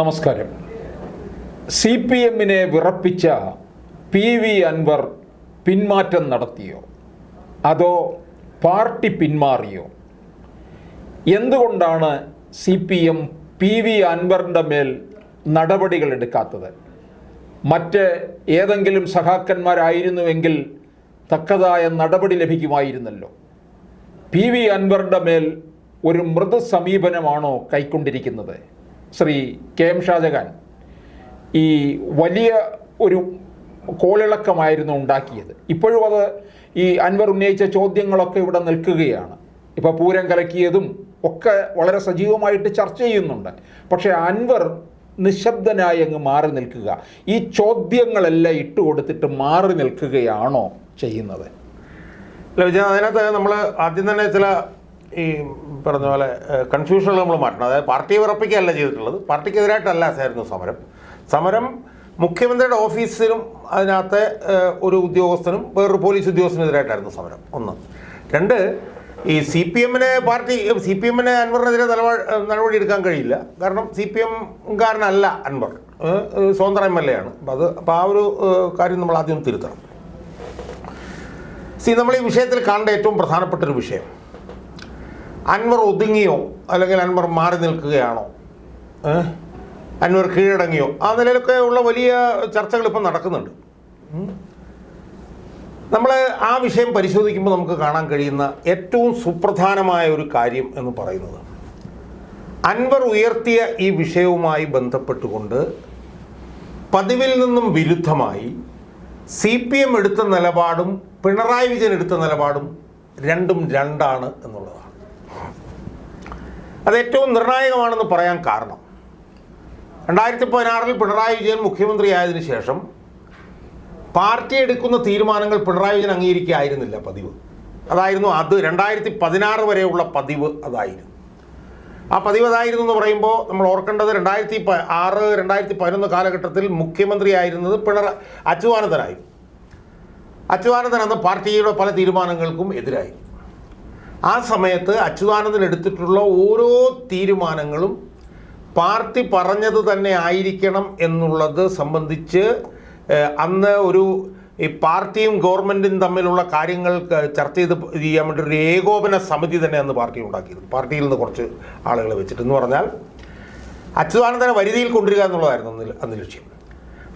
നമസ്കാരം. C P എമ്മിനെ വിറപ്പിച്ച പി വി അൻവർ പിന്മാറ്റം നടത്തിയോ? അതോ പാർട്ടി പിന്മാറിയോ? എന്തുകൊണ്ടാണ് C P M P V അൻവറിന്റെ മേൽ നടപടികൾ എടുക്കാത്തത്? മറ്റ് ഏതെങ്കിലും സഖാക്കന്മാരായിരുന്നുവെങ്കിൽ തക്കതായ നടപടി ലഭിക്കുമായിരുന്നല്ലോ. പി വി അൻവറിന്റെ മേൽ ഒരു മൃദു സമീപനമാണോ കൈക്കൊണ്ടിരിക്കുന്നത്? ശ്രീ കെ എം ഷാജഹാൻ ഈ വലിയ ഒരു കോളിളക്കമായിരുന്നു ഉണ്ടാക്കിയത്. ഇപ്പോഴും അത് ഈ അൻവർ ഉന്നയിച്ച ചോദ്യങ്ങളൊക്കെ ഇവിടെ നിൽക്കുകയാണ്. ഇപ്പോൾ പൂരം കലക്കിയതും ഒക്കെ വളരെ സജീവമായിട്ട് ചർച്ച ചെയ്യുന്നുണ്ട്. പക്ഷേ അൻവർ നിശബ്ദനായി അങ്ങ് മാറി നിൽക്കുക. ഈ ചോദ്യങ്ങളെല്ലാം ഇട്ടുകൊടുത്തിട്ട് മാറി നിൽക്കുകയാണോ ചെയ്യുന്നത്? വിജയ അതിനകത്ത് നമ്മൾ ആദ്യം തന്നെ ചില ഈ പറഞ്ഞ പോലെ കൺഫ്യൂഷനുകൾ നമ്മൾ മാറ്റണം. അതായത് പാർട്ടി വിറപ്പിക്കുകയല്ല ചെയ്തിട്ടുള്ളത്. പാർട്ടിക്കെതിരായിട്ടല്ല ആയിരുന്നു സമരം. സമരം മുഖ്യമന്ത്രിയുടെ ഓഫീസിലും അതിനകത്തെ ഒരു ഉദ്യോഗസ്ഥനും വേറൊരു പോലീസ് ഉദ്യോഗസ്ഥനെതിരായിട്ടായിരുന്നു സമരം. ഒന്ന്. രണ്ട് ഈ സി പി എമ്മിനെ പാർട്ടി സി പി എമ്മിനെ അൻവറിനെതിരെ നടപടി എടുക്കാൻ കഴിയില്ല. കാരണം സി പി എംകാരനല്ല അൻവർ. ഏഹ്, ഏഹ്, സ്വതന്ത്ര എം എൽ എ ആണ് അപ്പം അത് അപ്പോൾ ആ ഒരു കാര്യം നമ്മൾ ആദ്യം തിരുത്തണം. സി നമ്മൾ ഈ വിഷയത്തിൽ കാണേണ്ട ഏറ്റവും പ്രധാനപ്പെട്ട ഒരു വിഷയം. അൻവർ ഒതുങ്ങിയോ? അല്ലെങ്കിൽ അൻവർ മാറി നിൽക്കുകയാണോ? അൻവർ കീഴടങ്ങിയോ? ആ നിലയിലൊക്കെ ഉള്ള വലിയ ചർച്ചകൾ ഇപ്പം നടക്കുന്നുണ്ട്. നമ്മൾ ആ വിഷയം പരിശോധിക്കുമ്പോൾ നമുക്ക് കാണാൻ കഴിയുന്ന ഏറ്റവും സുപ്രധാനമായ ഒരു കാര്യം എന്ന് പറയുന്നത് അൻവർ ഉയർത്തിയ ഈ വിഷയവുമായി ബന്ധപ്പെട്ടുകൊണ്ട് പതിവിൽ നിന്നും വിരുദ്ധമായി സി പി എം എടുത്ത നിലപാടും പിണറായി വിജയൻ എടുത്ത നിലപാടും രണ്ടും രണ്ടാണ് എന്നുള്ളതാണ്. അത് ഏറ്റവും നിർണായകമാണെന്ന് പറയാൻ കാരണം. രണ്ടായിരത്തി പതിനാറിൽ പിണറായി വിജയൻ മുഖ്യമന്ത്രിയായതിനു ശേഷം പാർട്ടി എടുക്കുന്ന തീരുമാനങ്ങൾ പിണറായി വിജയൻ അംഗീകരിക്കുകയായിരുന്നില്ല പതിവ്. അതായിരുന്നു അത് രണ്ടായിരത്തി പതിനാറ് വരെയുള്ള പതിവ് അതായിരുന്നു. ആ പതിവ് അതായിരുന്നു എന്ന് പറയുമ്പോൾ നമ്മൾ ഓർക്കേണ്ടത് രണ്ടായിരത്തി ആറ് രണ്ടായിരത്തി പതിനൊന്ന് കാലഘട്ടത്തിൽ മുഖ്യമന്ത്രിയായിരുന്നത് പിണറ അച്യുതാനന്ദനായിരുന്നു. അച്യുതാനന്ദൻ അന്ന് പാർട്ടിയുടെ പല തീരുമാനങ്ങൾക്കും എതിരായി ആ സമയത്ത് അച്യുതാനന്ദൻ എടുത്തിട്ടുള്ള ഓരോ തീരുമാനങ്ങളും പാർട്ടി പറഞ്ഞത് തന്നെ ആയിരിക്കണം എന്നുള്ളത് സംബന്ധിച്ച് അന്ന് ഒരു ഈ പാർട്ടിയും ഗവൺമെന്റും തമ്മിലുള്ള കാര്യങ്ങൾ ചർച്ച ചെയ്ത് ചെയ്യാൻ വേണ്ടി ഒരു ഏകോപന സമിതി തന്നെ അന്ന് പാർട്ടി ഉണ്ടാക്കിയിരുന്നു. പാർട്ടിയിൽ നിന്ന് കുറച്ച് ആളുകളെ വെച്ചിട്ട് എന്ന് പറഞ്ഞാൽ അച്യുതാനന്ദനെ വരുതിയിൽ കൊണ്ടുവരിക എന്നുള്ളതായിരുന്നു അന്ന് ലക്ഷ്യം.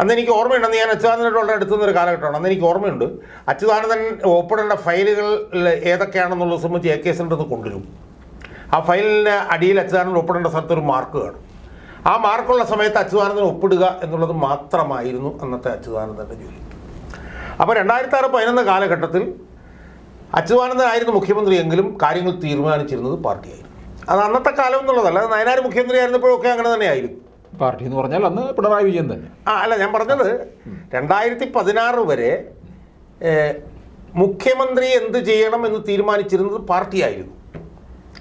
അന്ന് എനിക്ക് ഓർമ്മയുണ്ട് അന്ന് ഞാൻ അച്യുതാനന്ദനോട് എടുത്തുന്ന ഒരു കാലഘട്ടമാണ്. അന്ന് എനിക്ക് ഓർമ്മയുണ്ട്. അച്യുതാനന്ദൻ ഒപ്പിടേണ്ട ഫയലുകൾ ഏതൊക്കെയാണെന്നുള്ളത് സംബന്ധിച്ച് എ കെ സെന്ററിൽ കൊണ്ടുവരും. ആ ഫയലിന് അടിയിൽ അച്യുതാനന്ദൻ ഒപ്പിടേണ്ട സ്ഥലത്ത് ഒരു മാർക്ക് കാണും. ആ മാർക്കുള്ള സമയത്ത് അച്യുതാനന്ദൻ ഒപ്പിടുക എന്നുള്ളത് മാത്രമായിരുന്നു അന്നത്തെ അച്യുതാനന്ദന്റെ ജോലി. അപ്പോൾ രണ്ടായിരത്തി ആറ് പതിനൊന്ന് കാലഘട്ടത്തിൽ അച്യുതാനന്ദനായിരുന്നു മുഖ്യമന്ത്രിയെങ്കിലും കാര്യങ്ങൾ തീരുമാനിച്ചിരുന്നത് പാർട്ടിയായിരുന്നു. അത് അന്നത്തെ കാലം എന്നുള്ളതല്ല അത് നയനാർ മുഖ്യമന്ത്രി ആയിരുന്നപ്പോഴൊക്കെ അങ്ങനെ തന്നെയായിരുന്നു. പാർട്ടി എന്ന് പറഞ്ഞാൽ അന്ന് പിണറായി വിജയൻ തന്നെ. ആ അല്ല ഞാൻ പറഞ്ഞത് രണ്ടായിരത്തി പതിനാറ് വരെ മുഖ്യമന്ത്രി എന്ത് ചെയ്യണം എന്ന് തീരുമാനിച്ചിരുന്നത് പാർട്ടിയായിരുന്നു.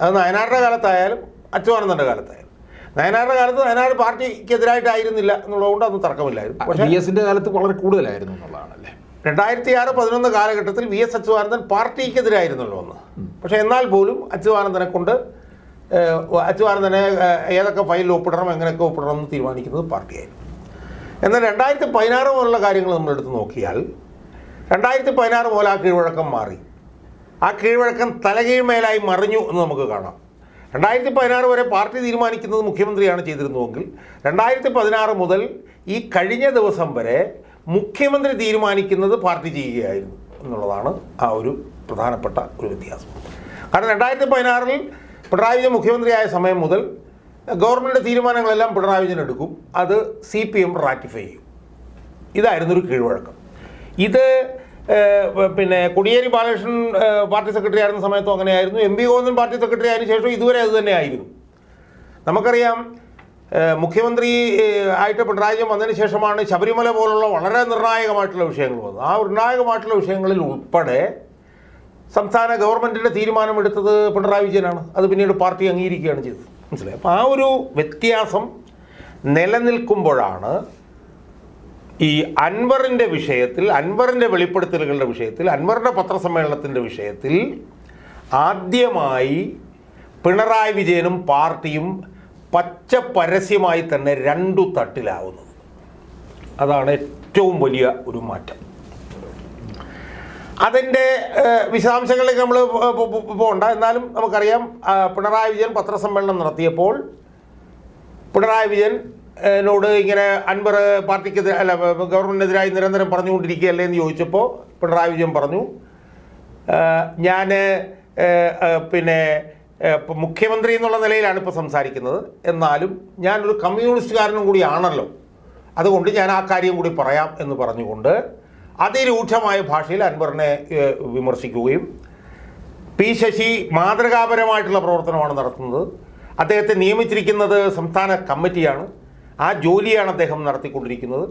അത് നയനാറിന്റെ കാലത്തായാലും അച്യുതാനന്ദന്റെ കാലത്തായാലും. നയനാരുടെ കാലത്ത് നയനാർ പാർട്ടിക്കെതിരായിട്ടായിരുന്നില്ല എന്നുള്ളതുകൊണ്ട് അന്ന് തർക്കമില്ലായിരുന്നു. പക്ഷേ വി എസിന്റെ കാലത്ത് വളരെ കൂടുതലായിരുന്നു എന്നുള്ളതാണല്ലേ? രണ്ടായിരത്തി ആറ് പതിനൊന്ന് കാലഘട്ടത്തിൽ വി എസ് അച്യുതാനന്ദൻ പാർട്ടിക്കെതിരായിരുന്നല്ലോ ഒന്ന് പക്ഷേ എന്നാൽ പോലും അച്യുതാനന്ദനെ കൊണ്ട് ഏഹ്, തന്നെ ഏതൊക്കെ ഫയലിൽ ഒപ്പിടണം എങ്ങനെയൊക്കെ ഒപ്പിടണം എന്ന് തീരുമാനിക്കുന്നത് പാർട്ടിയായിരുന്നു എന്നാൽ രണ്ടായിരത്തി പതിനാറ് പോലുള്ള കാര്യങ്ങൾ നമ്മളെടുത്ത് നോക്കിയാൽ രണ്ടായിരത്തി പതിനാറ് പോലെ ആ കീഴ്വഴക്കം മാറി. ആ കീഴ്വഴക്കം തലകീഴ്മേലായി മറിഞ്ഞു എന്ന് നമുക്ക് കാണാം. രണ്ടായിരത്തി പതിനാറ് വരെ പാർട്ടി തീരുമാനിക്കുന്നത് മുഖ്യമന്ത്രിയാണ് ചെയ്തിരുന്നുവെങ്കിൽ രണ്ടായിരത്തി പതിനാറ് മുതൽ ഈ കഴിഞ്ഞ ദിവസം വരെ മുഖ്യമന്ത്രി തീരുമാനിക്കുന്നത് പാർട്ടി ചെയ്യുകയായിരുന്നു എന്നുള്ളതാണ് ആ ഒരു പ്രധാനപ്പെട്ട ഒരു വ്യത്യാസം. കാരണം രണ്ടായിരത്തി പതിനാറിൽ പിണറായി വിജയൻ മുഖ്യമന്ത്രിയായ സമയം മുതൽ ഗവൺമെന്റ് തീരുമാനങ്ങളെല്ലാം പിണറായി വിജയൻ എടുക്കും. അത് സി പി എം റാറ്റിഫൈ ചെയ്യും. ഇതായിരുന്നു ഒരു കീഴ്വഴക്കം. ഇത് പിന്നെ കൊടിയേരി ബാലകൃഷ്ണൻ പാർട്ടി സെക്രട്ടറി ആയിരുന്ന സമയത്തും അങ്ങനെയായിരുന്നു. M P Govindan party secretary ആയതിനു ശേഷം ഇതുവരെ അത് തന്നെയായിരുന്നു നമുക്കറിയാം മുഖ്യമന്ത്രി ആയിട്ട് പിണറായി വിജയൻ വന്നതിന് ശേഷമാണ് ശബരിമല പോലുള്ള വളരെ നിർണായകമായിട്ടുള്ള വിഷയങ്ങൾ വന്നത്. ആ നിർണായകമായിട്ടുള്ള വിഷയങ്ങളിൽ ഉൾപ്പെടെ സംസ്ഥാന ഗവൺമെന്റിന്റെ തീരുമാനമെടുത്തത് പിണറായി വിജയനാണ്. അത് പിന്നീട് പാർട്ടി അംഗീകരിക്കുകയാണ് ചെയ്തത്. മനസ്സിലായി? അപ്പോൾ ആ ഒരു വ്യത്യാസം നിലനിൽക്കുമ്പോഴാണ് ഈ അൻവറിന്റെ വിഷയത്തിൽ അൻവറിന്റെ വെളിപ്പെടുത്തലുകളുടെ വിഷയത്തിൽ അൻവറിന്റെ പത്രസമ്മേളനത്തിന്റെ വിഷയത്തിൽ ആദ്യമായി പിണറായി വിജയനും പാർട്ടിയും പച്ച പരസ്യമായി തന്നെ രണ്ടു തട്ടിലാവുന്നത്. അതാണ് ഏറ്റവും വലിയ ഒരു മാറ്റം. അതിന്റെ വിശദാംശങ്ങളിലേക്ക് നമ്മൾ പോകണ്ട എന്നാലും നമുക്കറിയാം പിണറായി വിജയൻ പത്രസമ്മേളനം നടത്തിയപ്പോൾ പിണറായി വിജയൻ ഏഹ്, നോട് ഇങ്ങനെ അൻവർ പാർട്ടിക്ക് അല്ല ഗവൺമെന്റിനെതിരായി നിരന്തരം പറഞ്ഞുകൊണ്ടിരിക്കുകയല്ലേ എന്ന് ചോദിച്ചപ്പോൾ പിണറായി വിജയൻ പറഞ്ഞു ഞാൻ പിന്നെ മുഖ്യമന്ത്രി എന്നുള്ള നിലയിലാണ് ഇപ്പോൾ സംസാരിക്കുന്നത്. എന്നാലും ഞാനൊരു കമ്മ്യൂണിസ്റ്റുകാരനും കൂടിയാണല്ലോ. അതുകൊണ്ട് ഞാൻ ആ കാര്യം കൂടി പറയാം എന്ന് പറഞ്ഞുകൊണ്ട് അതിരൂക്ഷമായ ഭാഷയിൽ അൻവറിനെ വിമർശിക്കുകയും പി ശശി മാതൃകാപരമായിട്ടുള്ള പ്രവർത്തനമാണ് നടത്തുന്നത്. അദ്ദേഹത്തെ നിയമിച്ചിരിക്കുന്നത് സംസ്ഥാന കമ്മിറ്റിയാണ്. ആ ജോലിയാണ് അദ്ദേഹം നടത്തിക്കൊണ്ടിരിക്കുന്നത്.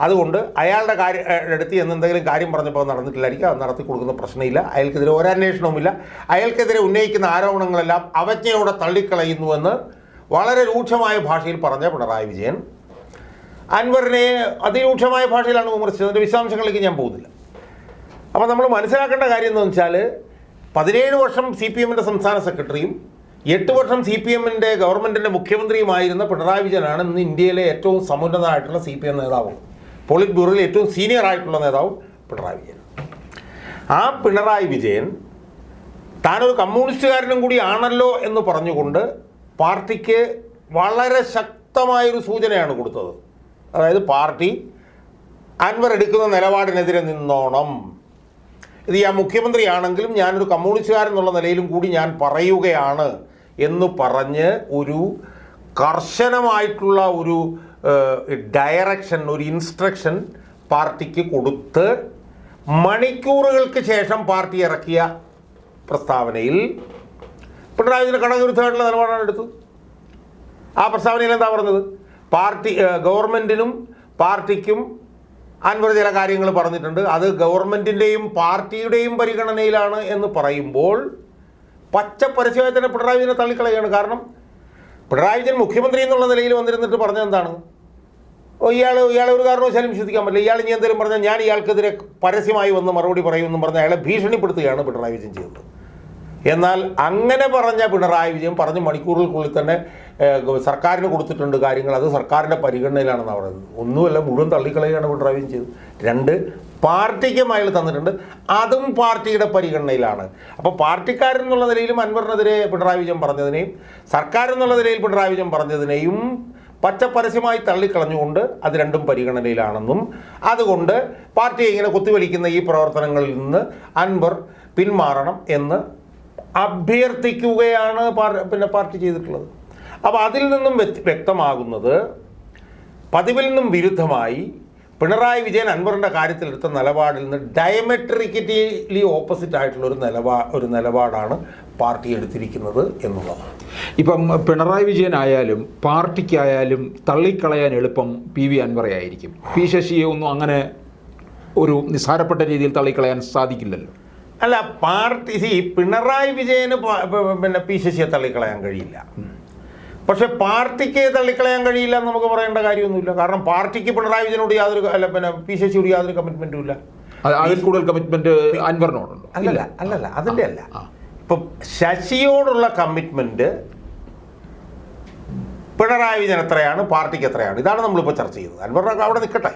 അതുകൊണ്ട് അയാളുടെ കാര്യം എടുത്ത് എന്തെങ്കിലും കാര്യം പറഞ്ഞപ്പോൾ നടന്നിട്ടില്ലായിരിക്കും. അത് നടത്തി കൊടുക്കുന്ന പ്രശ്നമില്ല. അയാൾക്കെതിരെ ഒരന്വേഷണവുമില്ല അയാൾക്കെതിരെ ഉന്നയിക്കുന്ന ആരോപണങ്ങളെല്ലാം അവജ്ഞയോടെ തള്ളിക്കളയുന്നുവെന്ന് വളരെ രൂക്ഷമായ ഭാഷയിൽ പറഞ്ഞ പിണറായി വിജയൻ. അൻവറിനെ അതിരൂക്ഷമായ ഭാഷയിലാണ് വിമർശിച്ചത്. അതിന്റെ വിശദാംശങ്ങളിലേക്ക് ഞാൻ പോകുന്നില്ല. അപ്പോൾ നമ്മൾ മനസ്സിലാക്കേണ്ട കാര്യം എന്ന് വെച്ചാൽ പതിനേഴ് വർഷം സി പി എമ്മിന്റെ സംസ്ഥാന സെക്രട്ടറിയും എട്ട് വർഷം സി പി എമ്മിന്റെ ഗവൺമെന്റിന്റെ മുഖ്യമന്ത്രിയുമായിരുന്ന പിണറായി വിജയനാണ് ഇന്ന് ഇന്ത്യയിലെ ഏറ്റവും സമുന്നതമായിട്ടുള്ള സി പി എം നേതാവ്. പോളിറ്റ് ബ്യൂറോയിൽ ഏറ്റവും സീനിയർ ആയിട്ടുള്ള നേതാവ് പിണറായി വിജയൻ ആ പിണറായി വിജയൻ താനൊരു കമ്മ്യൂണിസ്റ്റുകാരനും കൂടി ആണല്ലോ എന്ന് പറഞ്ഞുകൊണ്ട് പാർട്ടിക്ക് വളരെ ശക്തമായൊരു സൂചനയാണ് കൊടുത്തത്. അതായത് പാർട്ടി അൻവർ എടുക്കുന്ന നിലപാടിനെതിരെ നിന്നോണം. ഇത് ഞാൻ മുഖ്യമന്ത്രിയാണെങ്കിലും ഞാനൊരു കമ്മ്യൂണിസ്റ്റുകാരൻ എന്നുള്ള നിലയിലും കൂടി ഞാൻ പറയുകയാണ് എന്ന് പറഞ്ഞ് ഒരു കർശനമായിട്ടുള്ള ഒരു ഡയറക്ഷൻ ഒരു ഇൻസ്ട്രക്ഷൻ പാർട്ടിക്ക് കൊടുത്ത് മണിക്കൂറുകൾക്ക് ശേഷം പാർട്ടി ഇറക്കിയ പ്രസ്താവനയിൽ പിണറായി വിജയൻ കടകവിരുദ്ധമായിട്ടുള്ള നിലപാടാണ് എടുത്തത്. ആ പ്രസ്താവനയിൽ എന്താ പറഞ്ഞത്? പാർട്ടി ഗവൺമെന്റിനും പാർട്ടിക്കും അൻവർ ചില കാര്യങ്ങൾ പറഞ്ഞിട്ടുണ്ട്. അത് ഗവൺമെന്റിന്റെയും പാർട്ടിയുടെയും പരിഗണനയിലാണ് എന്ന് പറയുമ്പോൾ പച്ച പരസ്യമായി തന്നെ പിണറായി വിജയനെ തള്ളിക്കളയുകയാണ് കാരണം പിണറായി വിജയൻ മുഖ്യമന്ത്രി എന്നുള്ള നിലയിൽ വന്നിരുന്നിട്ട് പറഞ്ഞത് എന്താണ്? ഇയാൾ ഇയാളെ ഒരു കാരണവശാലും വിശ്വസിക്കാൻ പറ്റില്ല. ഇയാൾ ഇനി എന്തെങ്കിലും പറഞ്ഞാൽ ഞാൻ ഇയാൾക്കെതിരെ പരസ്യമായി വന്ന് മറുപടി പറയുമെന്നും പറഞ്ഞ് അയാളെ ഭീഷണിപ്പെടുത്തുകയാണ് പിണറായി വിജയൻ ചെയ്തത് എന്നാൽ അങ്ങനെ പറഞ്ഞ പിണറായി വിജയൻ പറഞ്ഞ മണിക്കൂറുകൾക്കുള്ളിൽ തന്നെ സർക്കാരിന് കൊടുത്തിട്ടുണ്ട് കാര്യങ്ങൾ. അത് സർക്കാരിന്റെ പരിഗണനയിലാണെന്ന് പറയുന്നത്. ഒന്നുമല്ല മുഴുവൻ തള്ളിക്കളയാണ് പിണറായി ഡ്രൈവിങ് ചെയ്തത്. രണ്ട് പാർട്ടിക്കും അയാൾ തന്നിട്ടുണ്ട്. അതും പാർട്ടിയുടെ പരിഗണനയിലാണ്. അപ്പോൾ പാർട്ടിക്കാരൻ എന്നുള്ള നിലയിലും അൻവറിനെതിരെ പിണറായി വിജയൻ പറഞ്ഞതിനെയും സർക്കാർ എന്നുള്ള നിലയിൽ പിണറായി വിജയൻ പറഞ്ഞതിനെയും പച്ച പരസ്യമായി തള്ളിക്കളഞ്ഞുകൊണ്ട് അത് രണ്ടും പരിഗണനയിലാണെന്നും അതുകൊണ്ട് പാർട്ടിയെ ഇങ്ങനെ കുത്തിവലിക്കുന്ന ഈ പ്രവർത്തനങ്ങളിൽ നിന്ന് അൻവർ പിന്മാറണം എന്ന് അഭ്യർത്ഥിക്കുകയാണ് പിന്നെ പാർട്ടി ചെയ്തിട്ടുള്ളത്. അപ്പോൾ അതിൽ നിന്നും വ്യക്ത- വ്യക്തമാകുന്നത് പതിവിൽ നിന്നും വിരുദ്ധമായി പിണറായി വിജയൻ അൻവറിന്റെ കാര്യത്തിലെടുത്ത നിലപാടിൽ നിന്ന് ഡയമെട്രിക്കലി ഓപ്പോസിറ്റ് ആയിട്ടുള്ള ഒരു നിലപാ ഒരു നിലപാടാണ് പാർട്ടി എടുത്തിരിക്കുന്നത് എന്നുള്ളതാണ് ഇപ്പം പിണറായി വിജയനായാലും പാർട്ടിക്കായാലും തള്ളിക്കളയാൻ എളുപ്പം പി വി അൻവറയായിരിക്കും പി ശശിയെ ഒന്നും അങ്ങനെ ഒരു നിസ്സാരപ്പെട്ട രീതിയിൽ തള്ളിക്കളയാൻ സാധിക്കില്ലല്ലോ. അല്ല പാർട്ടി സി പിണറായി വിജയന് പിന്നെ പി ശശിയെ തള്ളിക്കളയാൻ കഴിയില്ല. പക്ഷെ പാർട്ടിക്ക് തള്ളിക്കളയാൻ കഴിയില്ല എന്ന് നമുക്ക് പറയേണ്ട കാര്യമൊന്നുമില്ല. കാരണം പാർട്ടിക്ക് പിണറായി വിജയനോട് യാതൊരു അല്ല പിന്നെ പി ശശിയോട് യാതൊരു കമ്മിറ്റ്മെന്റും ഇല്ല. അതിൽ കൂടുതൽ കമ്മിറ്റ്മെന്റ് അൻവറിനോടുണ്ട്. അല്ലല്ല അല്ലല്ല അതിന്റെ അല്ല. ഇപ്പൊ ശശിയോടുള്ള കമ്മിറ്റ്മെന്റ് പിണറായി വിജയൻ എത്രയാണ് പാർട്ടിക്ക് എത്രയാണ്? ഇതാണ് നമ്മളിപ്പോൾ ചർച്ച ചെയ്യുന്നത്. അൻവറിനൊക്കെ അവിടെ നിൽക്കട്ടെ.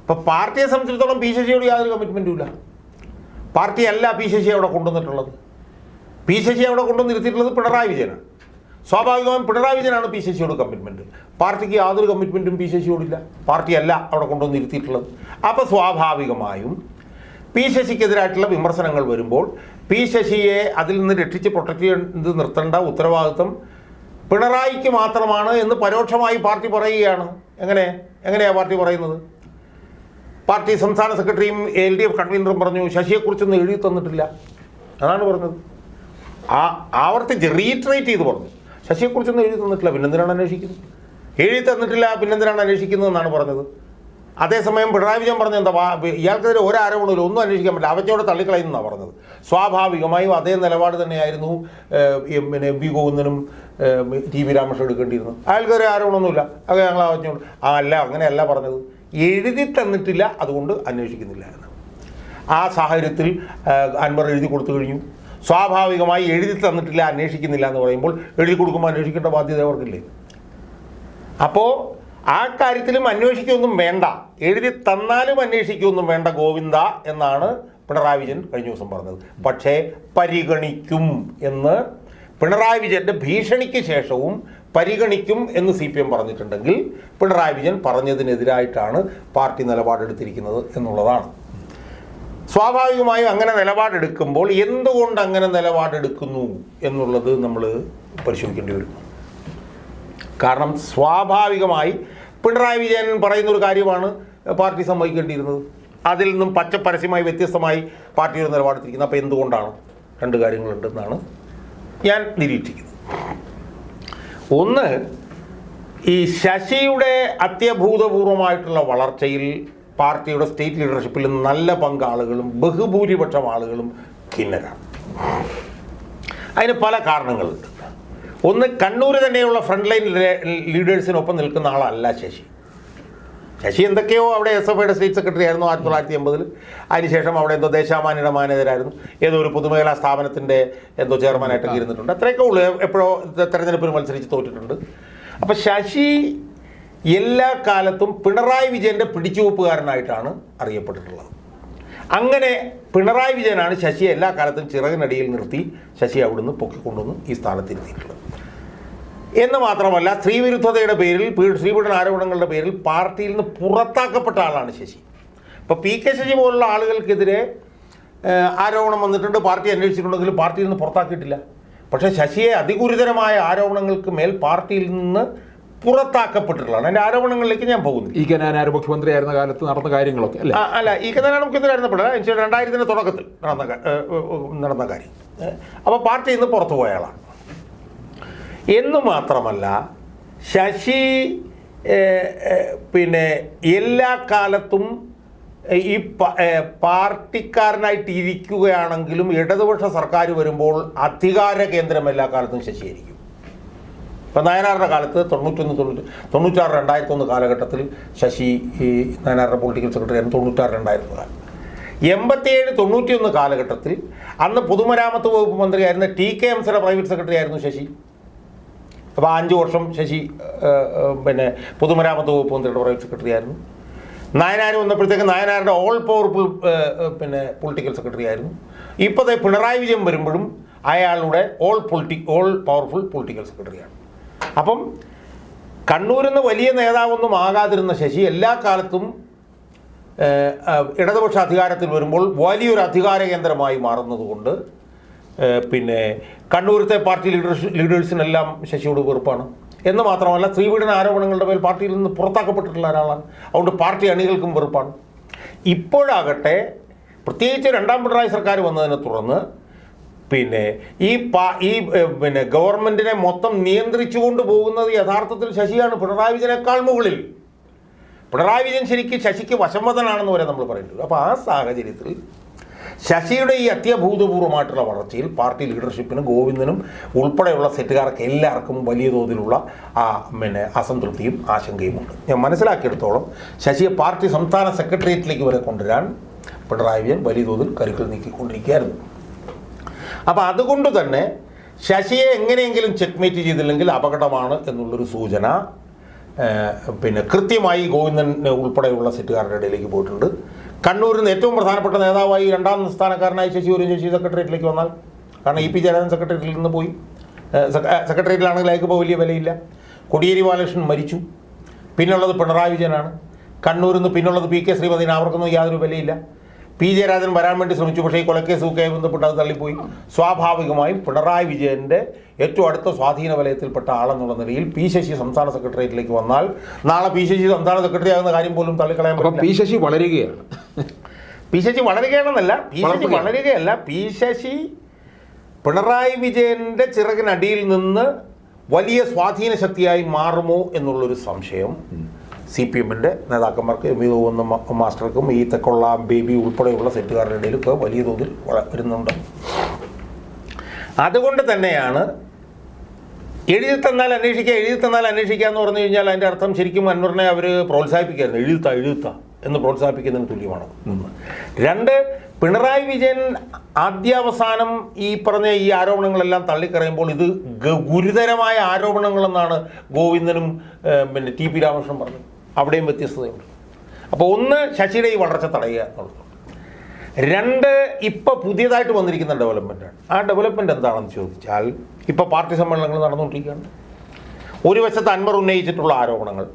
ഇപ്പം പാർട്ടിയെ സംബന്ധിച്ചിടത്തോളം പി ശശിയോട് യാതൊരു കമ്മിറ്റ്മെന്റും ഇല്ല. പാർട്ടിയല്ല പി ശശി അവിടെ കൊണ്ടുവന്നിട്ടുള്ളത്. പി ശശി അവിടെ കൊണ്ടുവന്നിരുത്തിയിട്ടുള്ളത് പിണറായി വിജയനാണ്. സ്വാഭാവികമായും പിണറായി വിജയനാണ് പി സി സിയോട് കമ്മിറ്റ്മെന്റ് പാർട്ടിക്ക് യാതൊരു കമ്മിറ്റ്മെന്റും പി സി സിയോടില്ല പാർട്ടിയല്ല അവിടെ കൊണ്ടുവന്ന് ഇരുത്തിയിട്ടുള്ളത്. അപ്പോൾ സ്വാഭാവികമായും പി ശശിക്കെതിരായിട്ടുള്ള വിമർശനങ്ങൾ വരുമ്പോൾ പി ശശിയെ അതിൽ നിന്ന് രക്ഷിച്ച് പ്രൊട്ടക്ട് ചെയ്ത് നിർത്തേണ്ട ഉത്തരവാദിത്വം പിണറായിക്ക് മാത്രമാണ് എന്ന് പരോക്ഷമായി പാർട്ടി പറയുകയാണ്. എങ്ങനെ? എങ്ങനെയാണ് പാർട്ടി പറയുന്നത്? പാർട്ടി സംസ്ഥാന സെക്രട്ടറിയും എൽ ഡി എഫ് കൺവീനറും പറഞ്ഞു ശശിയെക്കുറിച്ചൊന്നും എഴുതി തന്നിട്ടില്ല. അതാണ് പറഞ്ഞത്. ആ ആവർത്തിച്ച് റീട്രേറ്റ് ചെയ്ത് പറഞ്ഞു. ശശിയെക്കുറിച്ചൊന്നും എഴുതി തന്നിട്ടില്ല പിന്നെന്തിനാണ് അന്വേഷിക്കുന്നത്? എഴുതി തന്നിട്ടില്ല പിന്നെന്തിനാണ് അന്വേഷിക്കുന്നത് എന്നാണ് പറഞ്ഞത്. അതേസമയം പിണറായി വിജയൻ പറഞ്ഞത് എന്താ ഇയാൾക്കെതിരെ ഒരു ആരോപണമില്ല ഒന്നും അന്വേഷിക്കാൻ പറ്റില്ല. അവറ്റോടെ തള്ളിക്കളയുന്നതാണ് പറഞ്ഞത്. സ്വാഭാവികമായും അതേ നിലപാട് തന്നെയായിരുന്നു പിന്നെ എം പി ഗോവിന്ദനും ടി വി രാമകൃഷ്ണൻ എടുക്കേണ്ടിയിരുന്നത്. അയാൾക്കൊരു ആരോപണമൊന്നുമില്ല. അത് ഞങ്ങൾ അവറ്റോട് ആ അല്ല അങ്ങനെയല്ല പറഞ്ഞത്. എഴുതി തന്നിട്ടില്ല അതുകൊണ്ട് അന്വേഷിക്കുന്നില്ല എന്ന് ആ സാഹചര്യത്തിൽ അൻവർ എഴുതി കൊടുത്തു കഴിഞ്ഞു. സ്വാഭാവികമായി എഴുതി തന്നിട്ടില്ല അന്വേഷിക്കുന്നില്ല എന്ന് പറയുമ്പോൾ എഴുതി കൊടുക്കുമ്പോൾ അന്വേഷിക്കേണ്ട ബാധ്യത അവർക്കില്ലേ? അപ്പോൾ ആ കാര്യത്തിലും അന്വേഷിക്കൊന്നും വേണ്ട. എഴുതി തന്നാലും അന്വേഷിക്കൊന്നും വേണ്ട ഗോവിന്ദ എന്നാണ് പിണറായി വിജയൻ കഴിഞ്ഞ ദിവസം പറഞ്ഞത്. പക്ഷേ പരിഗണിക്കും എന്ന് പിണറായി വിജയന്റെ ഭീഷണിക്ക് ശേഷവും പരിഗണിക്കും എന്ന് സി പി എം പറഞ്ഞിട്ടുണ്ടെങ്കിൽ പിണറായി വിജയൻ പറഞ്ഞതിനെതിരായിട്ടാണ് പാർട്ടി നിലപാടെടുത്തിരിക്കുന്നത് എന്നുള്ളതാണ്. സ്വാഭാവികമായും അങ്ങനെ നിലപാടെടുക്കുമ്പോൾ എന്തുകൊണ്ട് അങ്ങനെ നിലപാടെടുക്കുന്നു എന്നുള്ളത് നമ്മൾ പരിശോധിക്കേണ്ടി വരും. കാരണം സ്വാഭാവികമായി പിണറായി വിജയൻ പറയുന്ന ഒരു കാര്യമാണ് പാർട്ടി സമ്മതിക്കേണ്ടിയിരുന്നത്. അതിൽ നിന്നും പച്ച പരസ്യമായി വ്യത്യസ്തമായി പാർട്ടിയുടെ നിലപാടെത്തിരിക്കുന്നത് അപ്പോൾ എന്തുകൊണ്ടാണ് രണ്ട് കാര്യങ്ങളുണ്ടെന്നാണ് ഞാൻ നിരീക്ഷിക്കുന്നത്. ഒന്ന് ഈ ശശിയുടെ അത്യഭൂതപൂർവമായിട്ടുള്ള വളർച്ചയിൽ പാർട്ടിയുടെ സ്റ്റേറ്റ് ലീഡർഷിപ്പിൽ നല്ല പങ്കാളുകളും ബഹുഭൂരിപക്ഷം ആളുകളും ഖിന്നരാണ് അതിന് പല കാരണങ്ങളുണ്ട്. ഒന്ന് കണ്ണൂർ തന്നെയുള്ള ഫ്രണ്ട് ലൈൻ ലീഡേഴ്സിനൊപ്പം നിൽക്കുന്ന ആളല്ല ശശി. ശശി എന്തൊക്കെയോ അവിടെ എസ് എഫ് ഐയുടെ സ്റ്റേറ്റ് സെക്രട്ടറി ആയിരുന്നു ആയിരത്തി തൊള്ളായിരത്തി എൺപതിൽ അതിനുശേഷം അവിടെ എന്തോ ദേശാമാനിയുടെ മാനേജരായിരുന്നു. ഏതോ ഒരു പൊതുമേഖലാ സ്ഥാപനത്തിന്റെ എന്തോ ചെയർമാനായിട്ടൊക്കെ ഇരുന്നിട്ടുണ്ട്. അത്രയൊക്കെ ഉള്ളൂ. എപ്പോഴോ തെരഞ്ഞെടുപ്പിന് മത്സരിച്ച് തോറ്റിട്ടുണ്ട്. അപ്പോൾ ശശി എല്ലാ കാലത്തും പിണറായി വിജയന്റെ പിടിച്ചുവെപ്പുകാരനായിട്ടാണ് അറിയപ്പെട്ടിട്ടുള്ളത്. അങ്ങനെ പിണറായി വിജയനാണ് ശശിയെ എല്ലാ കാലത്തും ചിറകിനടിയിൽ നിർത്തി ശശി അവിടുന്ന് പൊക്കിക്കൊണ്ടുവന്ന് ഈ സ്ഥാനത്തിരുത്തിയിട്ടുള്ളത്. എന്ന് മാത്രമല്ല സ്ത്രീവിരുദ്ധതയുടെ പേരിൽ സ്ത്രീപീഡന ആരോപണങ്ങളുടെ പേരിൽ പാർട്ടിയിൽ നിന്ന് പുറത്താക്കപ്പെട്ട ആളാണ് ശശി. ഇപ്പോൾ പി കെ ശശി പോലുള്ള ആളുകൾക്കെതിരെ ആരോപണം വന്നിട്ടുണ്ട് പാർട്ടി അന്വേഷിച്ചിട്ടുണ്ടെങ്കിലും പാർട്ടിയിൽ നിന്ന് പുറത്താക്കിയിട്ടില്ല. പക്ഷേ ശശിയെ അതിഗുരുതരമായ ആരോപണങ്ങൾക്ക് മേൽ പാർട്ടിയിൽ നിന്ന് പുറത്താക്കപ്പെട്ടിട്ടുള്ളതാണ്. എന്റെ ആരോപണങ്ങളിലേക്ക് ഞാൻ പോകുന്നു. ഈ കനാനാർ മുഖ്യമന്ത്രിയായിരുന്ന കാലത്ത് നടന്ന കാര്യങ്ങളൊക്കെ അല്ലേ? അല്ല ഈ കനാനാ മുഖ്യമന്ത്രി ആയിരുന്നപ്പോൾ രണ്ടായിരത്തിന്റെ തുടക്കത്തിൽ നടന്ന നടന്ന കാര്യം. അപ്പോൾ പാർട്ടിയിൽ നിന്ന് പുറത്തു പോയ ആളാണ്. എന്ന് മാത്രമല്ല ശശി പിന്നെ എല്ലാ കാലത്തും ഈ പാർട്ടിക്കാരനായിട്ട് ഇരിക്കുകയാണെങ്കിലും ഇടതുപക്ഷ സർക്കാർ വരുമ്പോൾ അധികാര കേന്ദ്രം എല്ലാ കാലത്തും ശശിയായിരിക്കും. ഇപ്പം നയനാറിന്റെ കാലത്ത് തൊണ്ണൂറ്റൊന്ന് തൊണ്ണൂറ്റി തൊണ്ണൂറ്റാറ് രണ്ടായിരത്തൊന്ന് കാലഘട്ടത്തിൽ ശശി ഈ നയനാറിന്റെ പൊളിറ്റിക്കൽ സെക്രട്ടറി ആയിരുന്നു. തൊണ്ണൂറ്റാറ് രണ്ടായിരത്തി കാലം. എൺപത്തിയേഴ് തൊണ്ണൂറ്റിയൊന്ന് കാലഘട്ടത്തിൽ അന്ന് പൊതുമരാമത്ത് വകുപ്പ് മന്ത്രിയായിരുന്ന ടി കെ എംസിയുടെ പ്രൈവറ്റ് സെക്രട്ടറി ആയിരുന്നു ശശി. അപ്പോൾ അഞ്ച് വർഷം ശശി പിന്നെ പൊതുമരാമത്ത് വകുപ്പ് മന്ത്രിയുടെ പ്രൈവറ്റ് സെക്രട്ടറി ആയിരുന്നു. നായനാർ വന്നപ്പോഴത്തേക്ക് നായനാരുടെ ഓൾ പവർഫുൾ പിന്നെ പൊളിറ്റിക്കൽ സെക്രട്ടറി ആയിരുന്നു. ഇപ്പോഴത്തെ പിണറായി വിജയൻ വരുമ്പോഴും അയാളുടെ all political all powerful political സെക്രട്ടറിയാണ് അപ്പം കണ്ണൂരിൽ നിന്ന് വലിയ നേതാവൊന്നും ആകാതിരുന്ന ശശി എല്ലാ കാലത്തും ഇടതുപക്ഷ അധികാരത്തിൽ വരുമ്പോൾ വലിയൊരു അധികാര കേന്ദ്രമായി മാറുന്നതുകൊണ്ട് പിന്നെ കണ്ണൂരത്തെ പാർട്ടി ലീഡേഴ്സ് ലീഡേഴ്സിനെല്ലാം ശശിയോട് വെറുപ്പാണ്. എന്ന് മാത്രമല്ല സ്ത്രീപീഡന ആരോപണങ്ങളുടെ മേൽ പാർട്ടിയിൽ നിന്ന് പുറത്താക്കപ്പെട്ടിട്ടുള്ള ഒരാളാണ്. അതുകൊണ്ട് പാർട്ടി അണികൾക്കും വെറുപ്പാണ്. ഇപ്പോഴാകട്ടെ പ്രത്യേകിച്ച് രണ്ടാം പിണറായി സർക്കാർ വന്നതിനെ തുടർന്ന് പിന്നെ ഈ പാ ഈ പിന്നെ ഗവൺമെന്റിനെ മൊത്തം നിയന്ത്രിച്ചു കൊണ്ടുപോകുന്നത് യഥാർത്ഥത്തിൽ ശശിയാണ്. പിണറായി വിജയനേക്കാൾ മുകളിൽ. പിണറായി വിജയൻ ശരിക്കും ശശിക്ക് വശംവദനാണെന്ന് വരെ നമ്മൾ പറയുന്നുണ്ട്. അപ്പോൾ ആ സാഹചര്യത്തിൽ ശശിയുടെ ഈ അത്യഭൂതപൂർവമായിട്ടുള്ള വളർച്ചയിൽ പാർട്ടി ലീഡർഷിപ്പിന് ഗോവിന്ദനും ഉൾപ്പെടെയുള്ള സെറ്റുകാർക്ക് എല്ലാവർക്കും വലിയ തോതിലുള്ള ആ പിന്നെ അസംതൃപ്തിയും ആശങ്കയും ഉണ്ട് ഞാൻ മനസ്സിലാക്കിയെടുത്തോളം ശശിയെ പാർട്ടി സംസ്ഥാന സെക്രട്ടേറിയറ്റിലേക്ക് വരെ കൊണ്ടുവരാൻ പിണറായി വിജയൻ വലിയ തോതിൽ കരുക്കൾ നീക്കിക്കൊണ്ടിരിക്കുകയായിരുന്നു. അപ്പോൾ അതുകൊണ്ട് തന്നെ ശശിയെ എങ്ങനെയെങ്കിലും ചെക്ക്മേറ്റ് ചെയ്തില്ലെങ്കിൽ അപകടമാണ് എന്നുള്ളൊരു സൂചന പിന്നെ കൃത്യമായി ഗോവിന്ദനെ ഉൾപ്പെടെയുള്ള സെറ്റുകാരുടെ ഇടയിലേക്ക് പോയിട്ടുണ്ട്. കണ്ണൂരിൽ നിന്ന് ഏറ്റവും പ്രധാനപ്പെട്ട നേതാവായി രണ്ടാം സ്ഥാനക്കാരനായി ശശി ഒരു ശശി സെക്രട്ടേറിയറ്റിലേക്ക് വന്നാൽ കാരണം ഇ പി ജയരാജൻ സെക്രട്ടേറിയറ്റിൽ നിന്ന് പോയി. സെക്രട്ടേറിയറ്റിലാണെങ്കിൽ അയാൾക്ക് ഇപ്പോൾ വലിയ വിലയില്ല. കൊടിയേരി ബാലകൃഷ്ണൻ മരിച്ചു. പിന്നുള്ളത് പിണറായി വിജയനാണ്. കണ്ണൂരിൽ നിന്ന് പിന്നുള്ളത് പി കെ ശ്രീമതിന് അവർക്കൊന്നും യാതൊരു വിലയില്ല. പി ജയരാജൻ വരാൻ വേണ്ടി ശ്രമിച്ചു. പക്ഷേ ഈ കൊലക്കേസുമൊക്കെ ബന്ധപ്പെട്ട് അത് തള്ളിപ്പോയി. സ്വാഭാവികമായും പിണറായി വിജയന്റെ ഏറ്റവും അടുത്ത സ്വാധീന വലയത്തിൽപ്പെട്ട ആളെന്നുള്ള നിലയിൽ പി ശശി സംസ്ഥാന സെക്രട്ടേറിയറ്റിലേക്ക് വന്നാൽ നാളെ പി ശശി സംസ്ഥാന സെക്രട്ടറി ആകുന്ന കാര്യം പോലും തള്ളിക്കളയാൻ പറ്റും പറ്റില്ല. പി ശശി വളരുകയാണ്. പി ശശി വളരുകയാണെന്നല്ല. പി ശശി വളരുകയല്ല. പി ശശി പിണറായി വിജയന്റെ ചിറകിനടിയിൽ നിന്ന് വലിയ സ്വാധീന ശക്തിയായി മാറുമോ എന്നുള്ളൊരു സംശയം സി പി എമ്മിന്റെ നേതാക്കന്മാർക്ക് എം വി തോന്നുന്ന മാസ്റ്റർക്കും ഈ തെക്കുള്ള ബേബി ഉൾപ്പെടെയുള്ള സെറ്റുകാരുടെ ഇടയിലൊക്കെ വലിയ തോതിൽ വരുന്നുണ്ട്. അതുകൊണ്ട് തന്നെയാണ് എഴുതി തന്നാൽ അന്വേഷിക്കുക എഴുതി തന്നാൽ അന്വേഷിക്കുക എന്ന് പറഞ്ഞു കഴിഞ്ഞാൽ അതിന്റെ അർത്ഥം ശരിക്കും അൻവറിനെ അവർ പ്രോത്സാഹിപ്പിക്കായിരുന്നു. എഴുതുത്ത എഴുതുത്ത എന്ന് പ്രോത്സാഹിപ്പിക്കുന്നതിന് തുല്യമാണ്. രണ്ട് പിണറായി വിജയൻ ആദ്യാവസാനം ഈ പറഞ്ഞ ഈ ആരോപണങ്ങളെല്ലാം തള്ളിക്കറിയുമ്പോൾ ഇത് ഗുരുതരമായ ആരോപണങ്ങളെന്നാണ് ഗോവിന്ദനും പിന്നെ ടി പി രാമകൃഷ്ണൻ പറഞ്ഞത്. അവിടെയും വ്യത്യസ്തതയുണ്ട്. അപ്പോൾ ഒന്ന് ശശിയുടെ ഈ വളർച്ച തടയുക എന്നുള്ളത്. രണ്ട് ഇപ്പോൾ പുതിയതായിട്ട് വന്നിരിക്കുന്ന ഡെവലപ്മെന്റാണ് ആ ഡെവലപ്മെന്റ് എന്താണെന്ന് ചോദിച്ചാൽ ഇപ്പോൾ പാർട്ടി സമ്മേളനങ്ങൾ നടന്നുകൊണ്ടിരിക്കുകയാണ്. ഒരു വശത്ത് അൻവർ ഉന്നയിച്ചിട്ടുള്ള ആരോപണങ്ങൾ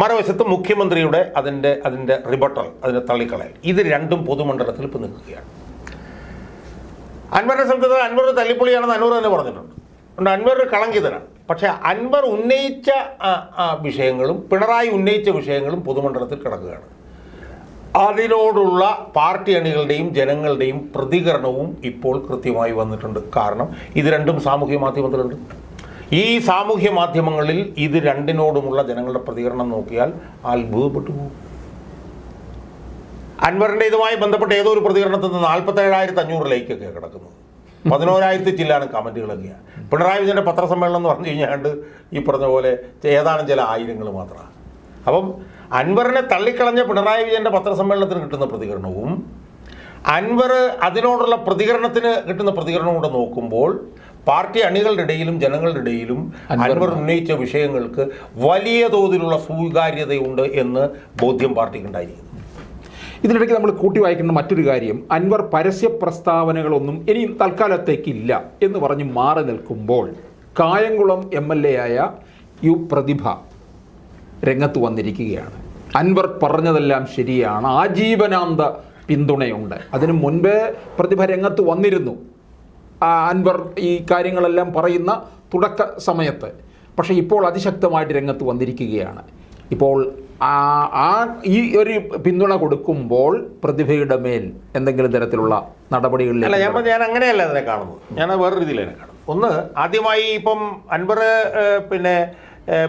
മറുവശത്ത് മുഖ്യമന്ത്രിയുടെ അതിന്റെ അതിന്റെ റിബട്ടൽ അതിന്റെ തള്ളിക്കളയൽ. ഇത് രണ്ടും പൊതുമണ്ഡലത്തിൽ ഇപ്പോൾ നിൽക്കുകയാണ്. അൻവറിനെ സംബന്ധിച്ച് അൻവർ തല്ലിപ്പൊളിയാണെന്ന് അൻവർ തന്നെ പറഞ്ഞിട്ടുണ്ട്. അൻവർ കളങ്കിതനാണ്. പക്ഷേ അൻവർ ഉന്നയിച്ച വിഷയങ്ങളും പിണറായി ഉന്നയിച്ച വിഷയങ്ങളും പൊതുമണ്ഡലത്തിൽ കിടക്കുകയാണ്. അതിനോടുള്ള പാർട്ടി അണികളുടെയും ജനങ്ങളുടെയും പ്രതികരണവും ഇപ്പോൾ കൃത്യമായി വന്നിട്ടുണ്ട്. കാരണം ഇത് രണ്ടും സാമൂഹ്യ മാധ്യമത്തിലുണ്ട്. ഈ സാമൂഹ്യ മാധ്യമങ്ങളിൽ ഇത് രണ്ടിനോടുമുള്ള ജനങ്ങളുടെ പ്രതികരണം നോക്കിയാൽ അത്ഭുതപ്പെട്ടു പോകും. അൻവറിന്റെ ഇതുമായി ബന്ധപ്പെട്ട ഏതോ ഒരു പ്രതികരണത്തിൽ നിന്ന് നാൽപ്പത്തേഴായിരത്തി അഞ്ഞൂറ് ലൈക്കൊക്കെ കിടക്കുന്നത് പതിനോരായിരത്തി ചില്ലാണ് കമന്റുകളൊക്കെയാണ് പിണറായി വിജയന്റെ പത്രസമ്മേളനം എന്ന് പറഞ്ഞു കഴിഞ്ഞാണ്ട് ഈ പറഞ്ഞ പോലെ ഏതാനും ചില ആയിരങ്ങൾ മാത്രമാണ്. അപ്പം അൻവറിനെ തള്ളിക്കളഞ്ഞ പിണറായി വിജയന്റെ പത്രസമ്മേളനത്തിന് കിട്ടുന്ന പ്രതികരണവും അൻവർ അതിനോടുള്ള പ്രതികരണത്തിന് കിട്ടുന്ന പ്രതികരണവും കൂടെ നോക്കുമ്പോൾ പാർട്ടി അണികളുടെ ഇടയിലും ജനങ്ങളുടെ ഇടയിലും അൻവർ അൻവർ ഉന്നയിച്ച വിഷയങ്ങൾക്ക് വലിയ തോതിലുള്ള സ്വീകാര്യതയുണ്ട് എന്ന് ബോധ്യം പാർട്ടിക്ക് ഉണ്ടായിരിക്കുന്നു. ഇതിനിടയ്ക്ക് നമ്മൾ കൂട്ടി വായിക്കുന്ന മറ്റൊരു കാര്യം അൻവർ പരസ്യ പ്രസ്താവനകളൊന്നും ഇനിയും തൽക്കാലത്തേക്കില്ല എന്ന് പറഞ്ഞ് മാറി നിൽക്കുമ്പോൾ കായംകുളം എം എൽ എ ആയ യു പ്രതിഭ രംഗത്ത് വന്നിരിക്കുകയാണ്. അൻവർ പറഞ്ഞതെല്ലാം ശരിയാണ്. ആജീവനാന്ത പിന്തുണയുണ്ട്. അതിനു മുൻപേ പ്രതിഭ രംഗത്ത് വന്നിരുന്നു. അൻവർ ഈ കാര്യങ്ങളെല്ലാം പറയുന്ന തുടക്ക സമയത്ത്. പക്ഷേ ഇപ്പോൾ അതിശക്തമായിട്ട് രംഗത്ത് വന്നിരിക്കുകയാണ്. ഇപ്പോൾ ആ ഈ ഒരു പിന്തുണ കൊടുക്കുമ്പോൾ പ്രതിഭയുടെ മേൽ എന്തെങ്കിലും തരത്തിലുള്ള അല്ല ഞാൻ ഞാൻ അങ്ങനെയല്ല അതിനെ കാണുന്നത്. ഞാൻ വേറൊരു രീതിയിലാണ് രീതിയിൽ അതിനെ കാണുന്നു ഒന്ന് ആദ്യമായി ഇപ്പം അൻവർ പിന്നെ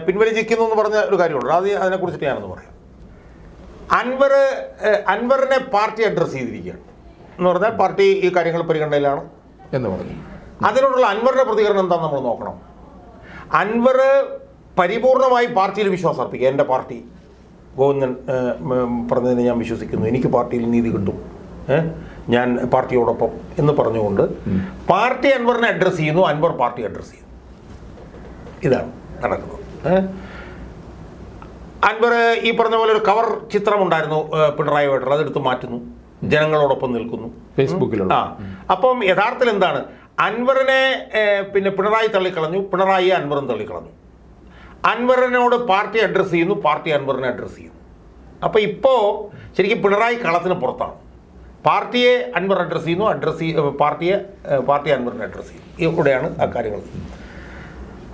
പിൻവലിച്ചിരിക്കുന്നു എന്ന് പറഞ്ഞ ഒരു കാര്യമുണ്ട്. അത് അതിനെക്കുറിച്ചിട്ട് ഞാനൊന്ന് പറയാം. അൻവർ അൻവറിനെ പാർട്ടി അഡ്രസ്സ് ചെയ്തിരിക്കുകയാണ്. എന്ന് പറഞ്ഞാൽ പാർട്ടി ഈ കാര്യങ്ങൾ പരിഗണനയിലാണ്. എന്ന് പറഞ്ഞു. അതിനോടുള്ള അൻവറിന്റെ പ്രതികരണം എന്താണെന്ന് നമ്മൾ നോക്കണം. അൻവർ പരിപൂർണമായി പാർട്ടിയിൽ വിശ്വാസം അർപ്പിക്കുക എന്റെ പാർട്ടി. ഗോവിന്ദൻ പറഞ്ഞതിനെ ഞാൻ വിശ്വസിക്കുന്നു. എനിക്ക് പാർട്ടിയിൽ നീതി കിട്ടും. ഏഹ്, ഞാൻ പാർട്ടിയോടൊപ്പം എന്ന് പറഞ്ഞുകൊണ്ട് പാർട്ടി അൻവറിനെ അഡ്രസ്സ് ചെയ്യുന്നു. അൻവർ പാർട്ടി അഡ്രസ്സ് ചെയ്യുന്നു. ഇതാണ് നടക്കുന്നത്. അൻവർ ഈ പറഞ്ഞ പോലെ ഒരു കവർ ചിത്രം ഉണ്ടായിരുന്നു വേട്ടർ അതെടുത്ത് മാറ്റുന്നു. ജനങ്ങളോടൊപ്പം നിൽക്കുന്നു. ഫേസ്ബുക്കിൽ ആ അപ്പം യഥാർത്ഥത്തിൽ എന്താണ്? അൻവറിനെ പിന്നെ പിണറായി തള്ളിക്കളഞ്ഞു. പിണറായി അൻവറും തള്ളിക്കളഞ്ഞു. അൻവറിനോട് പാർട്ടി അഡ്രസ്സ് ചെയ്യുന്നു പാർട്ടി അൻവറിനെ അഡ്രസ്സ് ചെയ്യുന്നു. അപ്പോൾ ഇപ്പോൾ ശരിക്കും പിണറായി കളത്തിന് പുറത്താണ്. പാർട്ടിയെ അൻവർ അഡ്രസ്സ് ചെയ്യുന്നു അഡ്രസ്സ് പാർട്ടിയെ പാർട്ടി അൻവറിനെ അഡ്രസ്സ് ചെയ്യുന്നു. ഇവിടെയാണ് ആ കാര്യങ്ങൾ.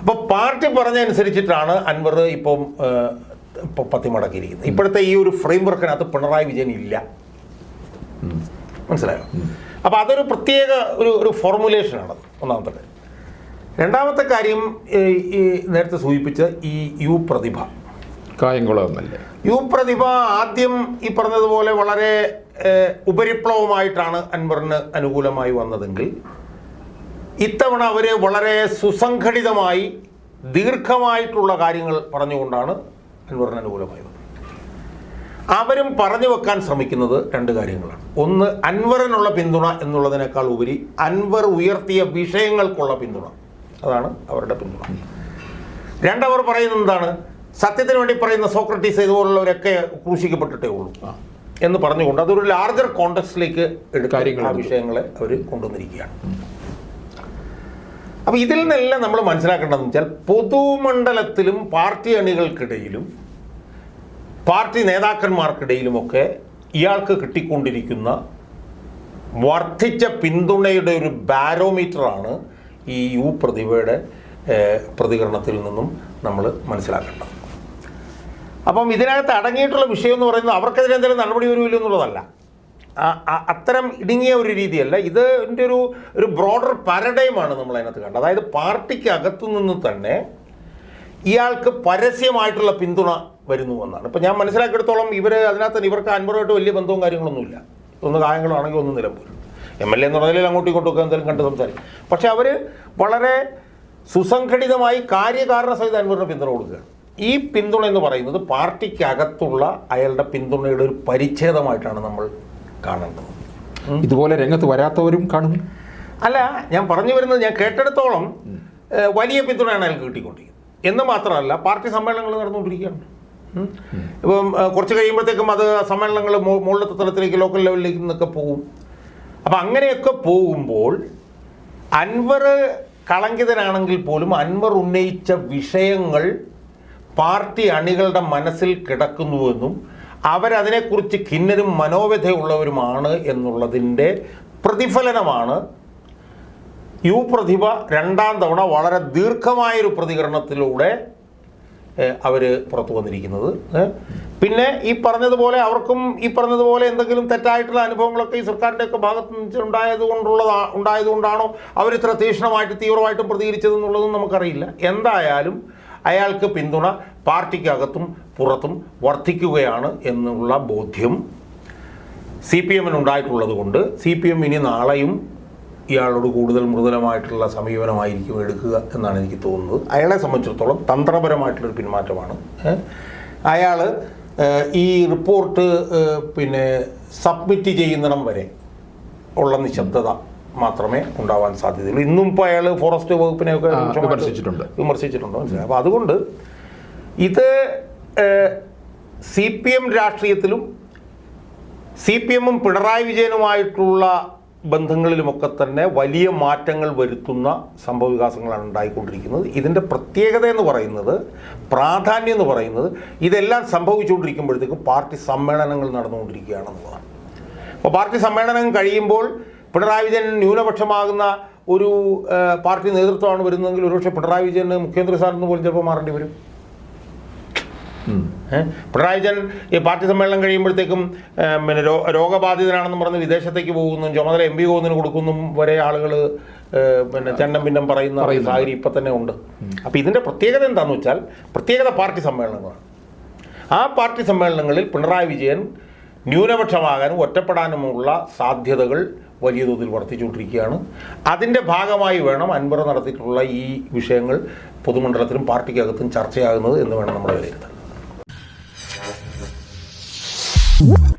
അപ്പോൾ പാർട്ടി പറഞ്ഞ അനുസരിച്ചിട്ടാണ് അൻവർ ഇപ്പം ഇപ്പോൾ ഇപ്പം പത്തിമടക്കിയിരിക്കുന്നത്. ഇപ്പോഴത്തെ ഈ ഒരു ഫ്രെയിം വർക്കിനകത്ത് പിണറായി വിജയൻ ഇല്ല. മനസ്സിലായോ? അപ്പോൾ അതൊരു പ്രത്യേക ഒരു ഒരു ഫോർമുലേഷനാണത് ഒന്നാമത്തെ രണ്ടാമത്തെ കാര്യം ഈ നേരത്തെ സൂചിപ്പിച്ച ഈ യു പ്രതിഭ. കായംകുളം യു പ്രതിഭ ആദ്യം ഈ പറഞ്ഞതുപോലെ വളരെ ഉപരിപ്ലവമായിട്ടാണ് അൻവറിന് അനുകൂലമായി വന്നതെങ്കിൽ ഇത്തവണ അവർ വളരെ സുസംഘടിതമായി ദീർഘമായിട്ടുള്ള കാര്യങ്ങൾ പറഞ്ഞുകൊണ്ടാണ് അൻവറിന് അനുകൂലമായി വന്നത്. അവരും പറഞ്ഞു വെക്കാൻ ശ്രമിക്കുന്നത് രണ്ട് കാര്യങ്ങളാണ്. ഒന്ന് അൻവറിനുള്ള പിന്തുണ എന്നുള്ളതിനേക്കാൾ ഉപരി അൻവർ ഉയർത്തിയ വിഷയങ്ങൾക്കുള്ള പിന്തുണ. അതാണ് അവരുടെ പിന്തുണ. രണ്ടവർ പറയുന്നത് എന്താണ്? സത്യത്തിന് വേണ്ടി പറയുന്ന സോക്രട്ടീസ് ഇതുപോലുള്ളവരൊക്കെ ക്രൂശിക്കപ്പെട്ടിട്ടേ ഉള്ളൂ എന്ന് പറഞ്ഞുകൊണ്ട് അതൊരു ലാർജർ കോണ്ടക്സ്റ്റിലേക്ക് എടുക്കാൻ ആ വിഷയങ്ങളെ അവർ കൊണ്ടുവന്നിരിക്കുകയാണ്. അപ്പോൾ ഇതിൽ നിന്നെല്ലാം നമ്മൾ മനസ്സിലാക്കേണ്ടതെന്ന് വെച്ചാൽ പൊതുമണ്ഡലത്തിലും പാർട്ടി അണികൾക്കിടയിലും പാർട്ടി നേതാക്കന്മാർക്കിടയിലുമൊക്കെ ഇയാൾക്ക് കിട്ടിക്കൊണ്ടിരിക്കുന്ന വർദ്ധിച്ച പിന്തുണയുടെ ഒരു ബാരോമീറ്ററാണ് ഈ യു പ്രതിഭയുടെ പ്രതികരണത്തിൽ നിന്നും നമ്മൾ മനസ്സിലാക്കേണ്ടത്. അപ്പം ഇതിനകത്ത് അടങ്ങിയിട്ടുള്ള വിഷയം എന്ന് പറയുന്നത് അവർക്കെതിരെ എന്തെങ്കിലും നടപടി വരുമില്ല എന്നുള്ളതല്ല. അത്തരം ഇടുങ്ങിയ ഒരു രീതിയല്ല. ഇത് ഇതിന്റെ ഒരു ഒരു ബ്രോഡർ പാരഡൈമാണ് നമ്മൾ അതിനകത്ത് കണ്ടത്. അതായത് പാർട്ടിക്ക് നിന്ന് തന്നെ ഇയാൾക്ക് പരസ്യമായിട്ടുള്ള പിന്തുണ വരുന്നു എന്നാണ്. ഇപ്പം ഞാൻ മനസ്സിലാക്കിയെടുത്തോളം ഇവർ അതിനകത്ത് ഇവർക്ക് അൻപതായിട്ട് വലിയ ബന്ധവും കാര്യങ്ങളൊന്നുമില്ല. ഒന്ന് കായങ്ങളാണെങ്കിൽ ഒന്ന് നിലമ്പൂർ എം എൽ എ എന്ന് പറഞ്ഞാൽ അങ്ങോട്ടും ഇങ്ങോട്ടും ഒക്കെ എന്തെങ്കിലും കണ്ട് സംസാരിക്കും. പക്ഷെ അവർ വളരെ സുസംഘടിതമായി കാര്യകാരണ സഹിതം അൻവറിന് പിന്തുണ കൊടുക്കുകയാണ് ഈ പിന്തുണ എന്ന് പറയുന്നത് പാർട്ടിക്കകത്തുള്ള അയാളുടെ പിന്തുണയുടെ ഒരു പരിച്ഛേദമായിട്ടാണ് നമ്മൾ കാണേണ്ടത്. ഇതുപോലെ രംഗത്ത് വരാത്തവരും കാണും. അല്ല ഞാൻ പറഞ്ഞു വരുന്നത് ഞാൻ കേട്ടെടുത്തോളം വലിയ പിന്തുണയാണ് അയാൾക്ക് കിട്ടിക്കൊണ്ടിരിക്കുന്നത്. എന്ന് മാത്രമല്ല പാർട്ടി സമ്മേളനങ്ങൾ നടന്നുകൊണ്ടിരിക്കുകയാണ്. ഇപ്പം കുറച്ച് കഴിയുമ്പോഴത്തേക്കും അത് സമ്മേളനങ്ങൾ മുകളിലത്തെ തലത്തിലേക്ക് ലോക്കൽ ലെവലിലേക്ക് നിന്നൊക്കെ പോകും. അപ്പം അങ്ങനെയൊക്കെ പോകുമ്പോൾ അൻവർ കളങ്കിതനാണെങ്കിൽ പോലും അൻവർ ഉന്നയിച്ച വിഷയങ്ങൾ പാർട്ടി അണികളുടെ മനസ്സിൽ കിടക്കുന്നുവെന്നും അവരതിനെക്കുറിച്ച് ഖിന്നരും മനോവ്യഥയുള്ളവരുമാണ് എന്നുള്ളതിന്റെ പ്രതിഫലനമാണ് യു പ്രതിഭ രണ്ടാം തവണ വളരെ ദീർഘമായൊരു പ്രതികരണത്തിലൂടെ അവർ പുറത്തു വന്നിരിക്കുന്നത്. പിന്നെ ഈ പറഞ്ഞതുപോലെ അവർക്കും ഈ പറഞ്ഞതുപോലെ എന്തെങ്കിലും തെറ്റായിട്ടുള്ള അനുഭവങ്ങളൊക്കെ ഈ സർക്കാരിന്റെ ഒക്കെ ഭാഗത്ത് നിന്ന് ഉണ്ടായത് കൊണ്ടുള്ളതാ ഉണ്ടായതുകൊണ്ടാണോ അവർ ഇത്ര തീക്ഷ്ണമായിട്ട് തീവ്രമായിട്ടും പ്രതികരിച്ചതെന്നുള്ളതും നമുക്കറിയില്ല. എന്തായാലും അയാൾക്ക് പിന്തുണ പാർട്ടിക്കകത്തും പുറത്തും വർദ്ധിക്കുകയാണ് എന്നുള്ള ബോധ്യം സി പി എമ്മിന് ഉണ്ടായിട്ടുള്ളത് കൊണ്ട് സി പി എം ഇനി നാളെയും ഇയാളോട് കൂടുതൽ മൃദുലമായിട്ടുള്ള സമീപനമായിരിക്കും എടുക്കുക എന്നാണ് എനിക്ക് തോന്നുന്നത്. അയാളെ സംബന്ധിച്ചിടത്തോളം തന്ത്രപരമായിട്ടുള്ളൊരു പിന്മാറ്റമാണ്. അയാൾ ഈ റിപ്പോർട്ട് പിന്നെ സബ്മിറ്റ് ചെയ്യുന്നിടം വരെ ഉള്ള നിശബ്ദത മാത്രമേ ഉണ്ടാവാൻ സാധ്യതയുള്ളൂ ഇന്നും ഇപ്പോൾ അയാൾ ഫോറസ്റ്റ് വകുപ്പിനെയൊക്കെ വിമർശിച്ചിട്ടുണ്ട്. വിമർശിച്ചിട്ടുണ്ട് മനസ്സിലായി അപ്പോൾ അതുകൊണ്ട് ഇത് സി പി എം രാഷ്ട്രീയത്തിലും സി പി എമ്മും പിണറായി വിജയനുമായിട്ടുള്ള ബന്ധങ്ങളിലുമൊക്കെ തന്നെ വലിയ മാറ്റങ്ങൾ വരുത്തുന്ന സംഭവവികാസങ്ങളാണ് ഉണ്ടായിക്കൊണ്ടിരിക്കുന്നത് ഇതിന്റെ പ്രത്യേകത എന്ന് പറയുന്നത് പ്രാധാന്യം എന്ന് പറയുന്നത് ഇതെല്ലാം സംഭവിച്ചുകൊണ്ടിരിക്കുമ്പോഴത്തേക്കും പാർട്ടി സമ്മേളനങ്ങൾ നടന്നുകൊണ്ടിരിക്കുകയാണെന്നുള്ളതാണ് അപ്പോൾ പാർട്ടി സമ്മേളനം കഴിയുമ്പോൾ പിണറായി വിജയൻ ന്യൂനപക്ഷമാകുന്ന ഒരു പാർട്ടി നേതൃത്വമാണ് വരുന്നതെങ്കിൽ ഒരുപക്ഷെ പിണറായി വിജയന് മുഖ്യമന്ത്രി സ്ഥാനത്ത് പോലും ചിലപ്പോൾ മാറേണ്ടി വരും? പിണറായി വിജയൻ ഈ പാർട്ടി സമ്മേളനം കഴിയുമ്പോഴത്തേക്കും പിന്നെ രോഗബാധിതനാണെന്ന് പറഞ്ഞ് വിദേശത്തേക്ക് പോകുന്നു ചുമതല എം പി പോകുന്നതിന് കൊടുക്കുന്നു വരെ ആളുകൾ പിന്നെ ചെണ്ണം പിന്നം പറയുന്ന സാഹചര്യം ഇപ്പം തന്നെ ഉണ്ട്. അപ്പോൾ ഇതിന്റെ പ്രത്യേകത എന്താണെന്ന് വെച്ചാൽ പ്രത്യേകത പാർട്ടി സമ്മേളനങ്ങളാണ്. ആ പാർട്ടി സമ്മേളനങ്ങളിൽ പിണറായി വിജയൻ ന്യൂനപക്ഷമാകാനും ഒറ്റപ്പെടാനുമുള്ള സാധ്യതകൾ വലിയ തോതിൽ വർദ്ധിച്ചുകൊണ്ടിരിക്കുകയാണ്. അതിന്റെ ഭാഗമായി വേണം അൻപറ നടത്തിയിട്ടുള്ള ഈ വിഷയങ്ങൾ പൊതുമണ്ഡലത്തിലും പാർട്ടിക്കകത്തും ചർച്ചയാകുന്നത് എന്ന് വേണം നമ്മൾ വിലയിരുത്താൻ. Woo!